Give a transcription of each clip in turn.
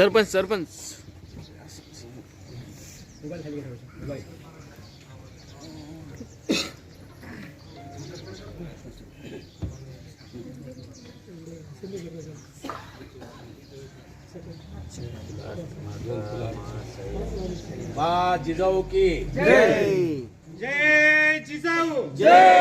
सरपंच सरपंच. बा जिजाऊ की। जय। जिजाऊ। अष्टगलम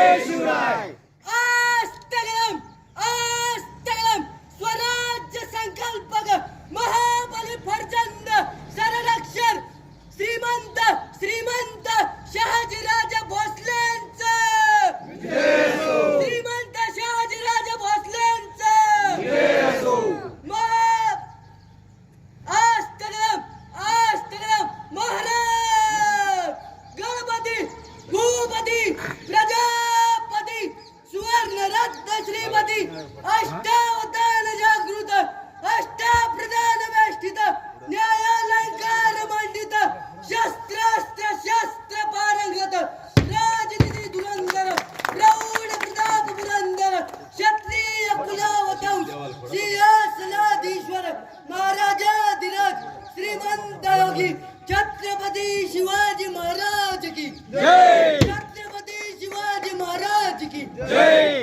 शिवाजी महाराज की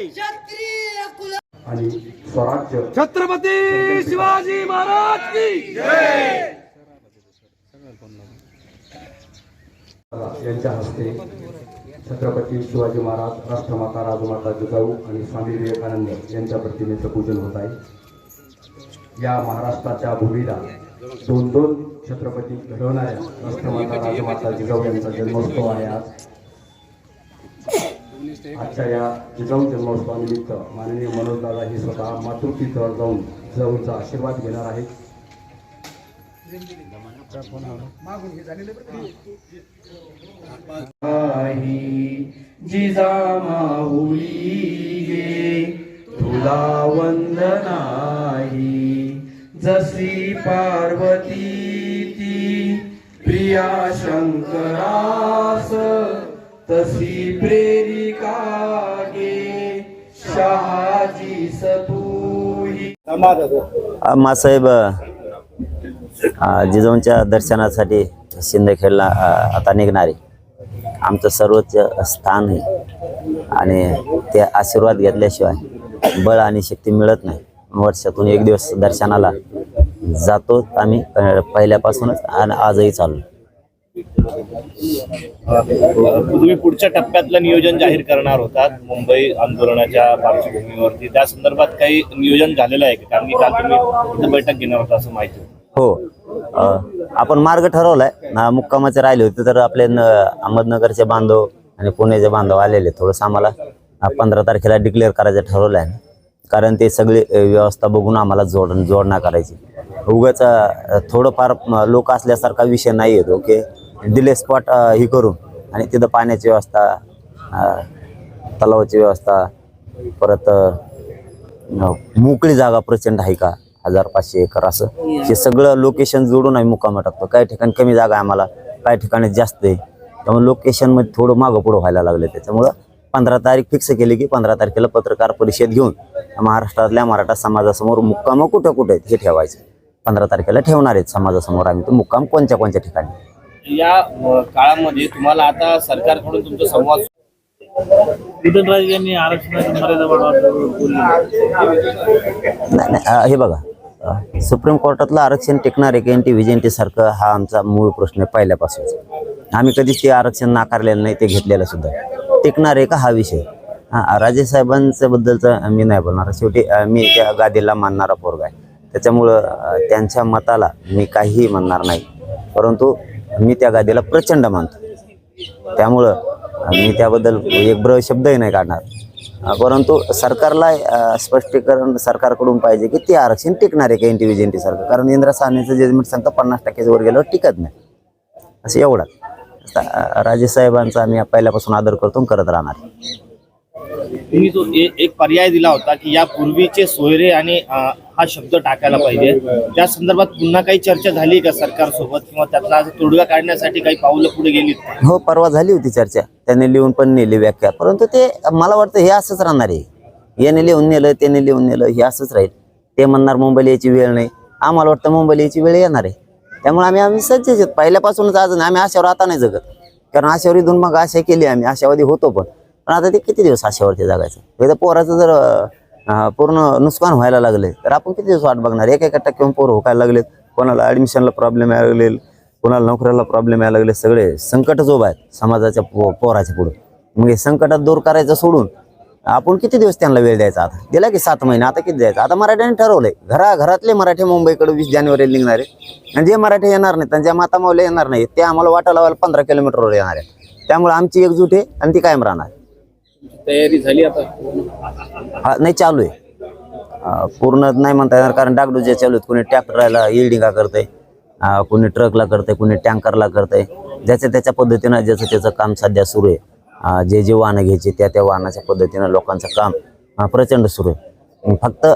क्षत्रिय आणि स्वराज्य छत्रपती शिवाजी महाराज की यांच्या हस्ते छत्रपती शिवाजी महाराज राष्ट्रमाता राजमाता जिजाऊ आणि स्वामी विवेकानंद यांच्या प्रतिमेचं पूजन होत आहे. या महाराष्ट्राच्या भूमीला दोन दोन छत्रपती घडवणाऱ्या राष्ट्रमाता राजमाता जिजाऊ यांचा जन्मोत्सव आहे आज. आजच्या या जिजाऊ जन्मोत्सवानिमित्त माननीय मनोजदादा ही स्वतः मातृतीर्थावर जाऊन जिजाऊंचा आशीर्वाद घेणार आहेत. जिजा माऊली गे तुला वंदनाही. जशी पार्वती प्रिया शंकरास तसी प्रेरिका गे शहाजी सतूही मासाहेब जिजाऊंच्या दर्शनासाठी शिंदखेडला आता निघणारे. आमचं सर्वोच्च स्थान आहे. आणि ते आशीर्वाद घेतल्याशिवाय बळ आणि शक्ती मिळत नाही. वर्षातून एक दिवस दर्शनाला जातो आम्ही पहिल्यापासूनच आणि आजही चालू. तुम्ही पुढच्या टप्प्यातलं नियोजन जाहीर करणार होतात मुंबई आंदोलनाच्या पार्श्वभूमीवरती. त्या संदर्भात काही नियोजन झालेलं आहे का? कारण की काल तुम्ही बैठक घेणार होता असं माहिती होतं. हो. आपण मार्ग ठरवलाय. ना मुक्कामाचे राहिले होते तर आपले अहमदनगरचे बांधव आणि पुण्याचे बांधव आलेले थोडंसं आम्हाला. पंधरा तारखेला डिक्लेअर करायचं ठरवलं आहे कारण ते सगळे व्यवस्था बघून आम्हाला जोड जोडणा करायची. उगाच थोडंफार लोक असल्यासारखा विषय नाही येत ओके? दिले स्पॉट ही करून आणि तिथं पाण्याची व्यवस्था तलावाची व्यवस्था परत मोकळी जागा प्रचंड आहे का? हजार पाचशे एकर असं. हे सगळं लोकेशन जोडून आम्ही मुक्कामा टाकतो. काही ठिकाणी कमी जागा आहे आम्हाला काही ठिकाणी जास्त आहे. त्यामुळे लोकेशनमध्ये थोडं मागं पुढं व्हायला लागलं त्याच्यामुळं पंधरा तारीख फिक्स केली की पंधरा तारखेला पत्रकार परिषद घेऊन महाराष्ट्रातल्या मराठा समाजासमोर मुक्काम कुठं कुठं आहेत हे ठेवायचं. पंधरा तारखेला ठेवणार आहेत समाजासमोर आम्ही. तो मुक्काम कोणत्या कोणत्या ठिकाणी? या काळामध्ये तुम्हाला आता सरकारकडून तुमचा संवाद उदयनराजे यांनी आरक्षणाची मर्यादा नाही नाही हे बघा सुप्रीम कोर्टातलं आरक्षण टिकणार आहे की एन टी व्हिजन सारखं हा आमचा मूळ प्रश्न आहे पहिल्यापासूनच. आम्ही कधीच ते आरक्षण नाकारलेलं नाही ते घेतलेलं सुद्धा. टिकणार आहे का हा विषय? हां राजेसाहेबांच्या बद्दलचं मी नाही बोलणार. शेवटी मी त्या गादीला मानणारा पोरगा आहे. त्याच्यामुळं त्यांच्या मताला मी काहीही म्हणणार नाही. परंतु मी त्या गादीला प्रचंड मानतो. त्यामुळं मी त्याबद्दल एक ब्र शब्दही नाही काढणार. परंतु सरकारला स्पष्टीकरण सरकारकडून पाहिजे की ते आरक्षण टिकणार आहे का एन टी व्ही सारखं? कारण इंदिरा साहनीचं जजमेंट सांगतं पन्नास टक्क्याच्या वर गेल्यावर टिकत नाही. असं एवढं. आता राजेसाहेबांचा आम्ही पहिल्यापासून आदर करतो करत राहणार. तुम्ही जो एक पर्याय दिला होता की या पूर्वीचे सोयरे आणि हा शब्द टाकायला पाहिजे. त्या संदर्भात पुन्हा काही चर्चा झाली का सरकारसोबत किंवा त्यातला तोडगा काढण्यासाठी काही पावलं पुढे गेलीत का? हो परवा झाली होती चर्चा. त्याने लिहून पण नेली व्याख्या. परंतु ते मला वाटतं हे असंच राहणार आहे. याने लिहून नेलं त्याने लिहून नेलं हे असंच राहील. ते म्हणणार मुंबईला यायची वेळ नाही. आम्हाला वाटतं मुंबईला याची वेळ येणार आहे. त्यामुळे आम्ही आम्ही सज्ज आहेत. पहिल्यापासूनच आज आम्ही आशावर आता नाही जगत. कारण आशावर इथून मग आशा केली आम्ही. आशावादी होतो पण. पण आता ते किती दिवस आशावरती जगायचं? एकदा पोराचं जर पूर्ण नुकसान व्हायला लागले तर आपण किती दिवस वाट बघणार? एक एका टक्के पोरं होकायला लागलेत. कोणाला ॲडमिशनला प्रॉब्लेम यायला लागले कोणाला नोकऱ्याला प्रॉब्लेम यायला लागले सगळे संकटच उभा आहेत समाजाच्या पो पोराच्या पुढे. मग हे संकटात दूर करायचं सोडून आपण किती दिवस त्यांना वेळ द्यायचा आता? दिला की सात महिने आता किती द्यायचा? आता मराठ्यांनी ठरवलंय. घरा घरातले मराठी मुंबईकडे वीस जानेवारीला निघणार. आहे आणि जे मराठी येणार नाहीत आणि ज्या माता माऊल्या येणार नाहीत ते आम्हाला वाटा लावायला पंधरा किलोमीटरवर येणार आहे त्यामुळे आमची एकजूट आहे आणि ती कायम राहणार. तयारी झाली आता? हा नाही चालू आहे. अं, पूर्ण नाही म्हणता येणार कारण डागडुजे चालू आहेत कोणी ट्रॅक्टरला इल्डिंगा करतंय अं, कोणी ट्रकला करतंय कोणी टँकरला करतंय. ज्याच्या त्याच्या पद्धतीनं ज्याचं त्याचं काम सध्या सुरू आहे. जे जे वाहनं घ्यायचे त्या त्या वाहनाच्या पद्धतीनं लोकांचं काम प्रचंड सुरू आहे. फक्त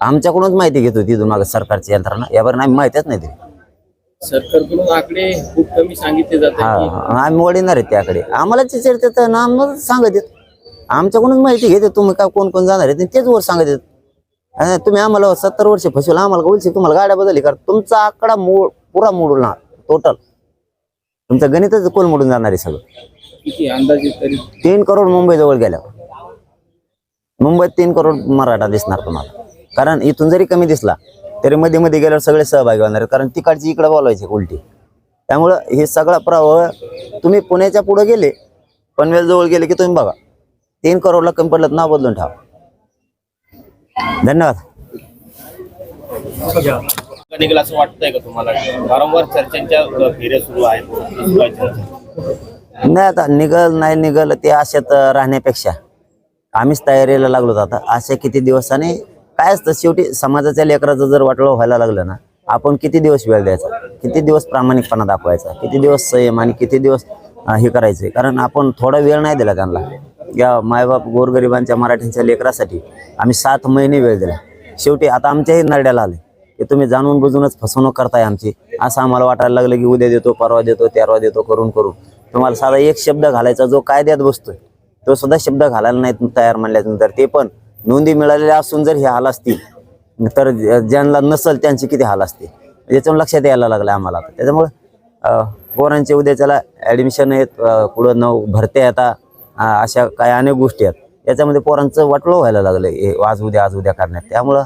आमच्याकडूनच माहिती घेत होती मागं सरकारची यंत्रणा. यावर नाही माहितीच नाही दिली. सरकारकडून आकडे खूप कमी सांगितले जातात की आम्ही वडीणार आहेत त्याकडे आम्हाला ते चर्चेत ना आम्हाला सांगत येत आमच्याकडूनच माहिती घेते तुम्ही काय कोण कोण जाणार आहेत तेच वर सांगत येत तुम्ही आम्हाला सत्तर वर्ष फसवलं आम्हाला बोलचे तुम्हाला गाड्या बदलली? कारण तुमचा आकडा मूळ पुरा मोडणार टोटल तुमचं गणितच कोल मोडून जाणार आहे सगळं. किती अंदाजे तरी? तीन करोड मुंबई जवळ गेल्यावर. मुंबईत तीन करोड मराठा दिसणार तुम्हाला. कारण इथून जरी कमी दिसला तरी मध्ये मध्ये गेल्यावर सगळे सहभागी होणार. कारण तिकडची इकडे बोलवायची उलटी. त्यामुळं हे सगळा प्रवाह तुम्ही पुण्याच्या पुढे गेले पनवेल जवळ गेले की तुम्ही बघा. तीन करोडला कमी पडलं नाव बदलून ठेवा. धन्यवाद. निघेल असं वाटतंय का तुम्हाला? वारंवार चर्चांच्या फेऱ्या सुरू आहेत. नाही आता निघल नाही निघल ते आशेत राहण्यापेक्षा. आम्हीच तयारीला लागलो आता. असे किती दिवसाने काय असतं शेवटी समाजाच्या लेकराचं जर वाटलं व्हायला लागलं ना आपण किती दिवस वेळ द्यायचा? किती दिवस प्रामाणिकपणा दाखवायचा? किती दिवस संयम आणि किती दिवस हे करायचं? कारण आपण थोडा वेळ नाही दिला त्यांना. या मायबाप गोरगरिबांच्या मराठ्यांच्या लेकरासाठी आम्ही सात महिने वेळ दिला. शेवटी आता आमच्याही नरड्याला आले. की तुम्ही जाणून बुजूनच फसवणूक करताय आमची. असं आम्हाला वाटायला लागलं की उद्या देतो परवा देतो तेरवा देतो करून करून. तुम्हाला साधा एक शब्द घालायचा जो कायद्यात बसतोय. तो सुद्धा शब्द घालायला नाही तयार म्हणल्यानंतर ते पण नोंदी मिळालेल्या असून जर हे हाल असतील तर ज्यांना नसल त्यांचे किती हाल असतील? याच्यावर लक्षात यायला लागलं आम्हाला आता. त्याच्यामुळं अं, पोरांचे उद्याच्याला ॲडमिशन आहेत पुढं नऊ भरते आता अशा काय अनेक गोष्टी आहेत. याच्यामध्ये पोरांचं वाटलं व्हायला लागलं हे आज उद्या आज उद्या करण्यात. त्यामुळं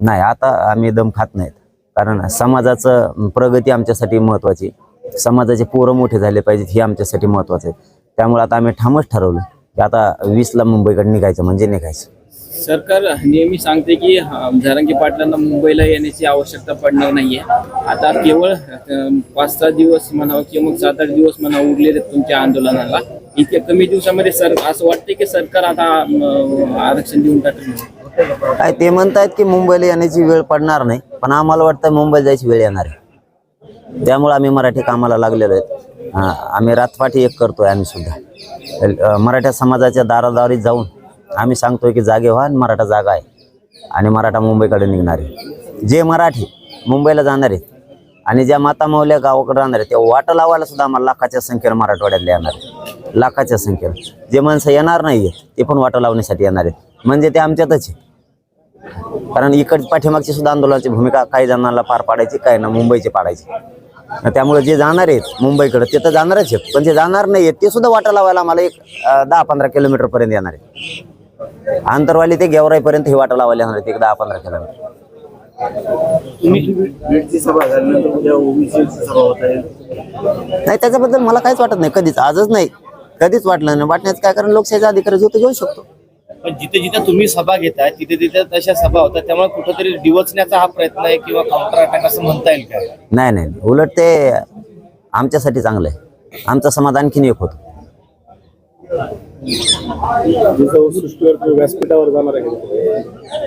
नाही आता आम्ही दम खात नाहीत. कारण समाजाचं प्रगती आमच्यासाठी महत्त्वाची समाजाचे पोरं मोठे झाले पाहिजेत हे आमच्यासाठी महत्त्वाचं आहे. त्यामुळे आता आम्ही ठामच ठरवलं की आता वीसला मुंबईकडे निघायचं म्हणजे निघायचं. सरकार नेहमी सांगते की अं, जरांगी पाटलांना मुंबईला येण्याची आवश्यकता पडणार नाहीये. आता केवळ पाच सहा दिवस म्हणावं किंवा मग सात आठ दिवस म्हणावं उरलेले तुमच्या आंदोलनाला. इतक्या कमी दिवसामध्ये सर असं वाटतंय की सरकार आता आरक्षण देऊन टाकेल काय ते म्हणतायत की मुंबईला येण्याची वेळ पडणार नाही पण आम्हाला वाटतं मुंबईला जायची वेळ येणार आहे. त्यामुळे आम्ही मराठी कामाला लागलेलो आहेत. आम्ही रातपाठी एक करतोय आम्ही सुद्धा. मराठा समाजाच्या दारादारी जाऊन आम्ही सांगतोय की जागे व्हा आणि मराठा जागा आहे. आणि मराठा मुंबईकडे निघणार आहे. जे मराठी मुंबईला जाणार आहेत आणि ज्या मातामावल्या गावाकडे राहणार आहेत त्या वाट लावायला सुद्धा आम्हाला लाखाच्या संख्येनं मराठवाड्यातले येणार आहे लाखाच्या संख्येनं. जे माणसं येणार नाही आहेत ते पण वाटा लावण्यासाठी येणार आहेत. म्हणजे ते आमच्यातच आहे कारण इकड पाठीमागची सुद्धा आंदोलनाची भूमिका काही जणांना पार पाडायची काही ना मुंबईची पाडायची. त्यामुळे जे जाणार आहेत मुंबईकडे ते तर जाणारच आहेत. पण जे जाणार नाही आहेत ते सुद्धा वाटा लावायला आम्हाला एक दहा पंधरा किलोमीटर पर्यंत येणार आहे आंतरवाली ते गेवराईपर्यंत हे वाटा लावायला येणार आहेत एक दहा पंधरा किलोमीटर. नाही त्याच्याबद्दल मला काहीच वाटत नाही कधीच. आजच नाही. कधीच वाटलं नाही. वाटण्याचं काय कारण लोकशाहीचा अधिकार जो तो घेऊ शकतो. पण जिथे जिथे तुम्ही सभा घेताय तिथे तिथे तशा सभा होतात. त्यामुळे कुठेतरी डिवचण्याचा हा प्रयत्न आहे किंवा काउंटर अटॅक असं म्हणता येईल का? नाही नाही. नाही. उलट ते आमच्यासाठी चांगलं आहे. आमचा समाज आणखीन एक होतो. व्यासपीठावर जाणार आहे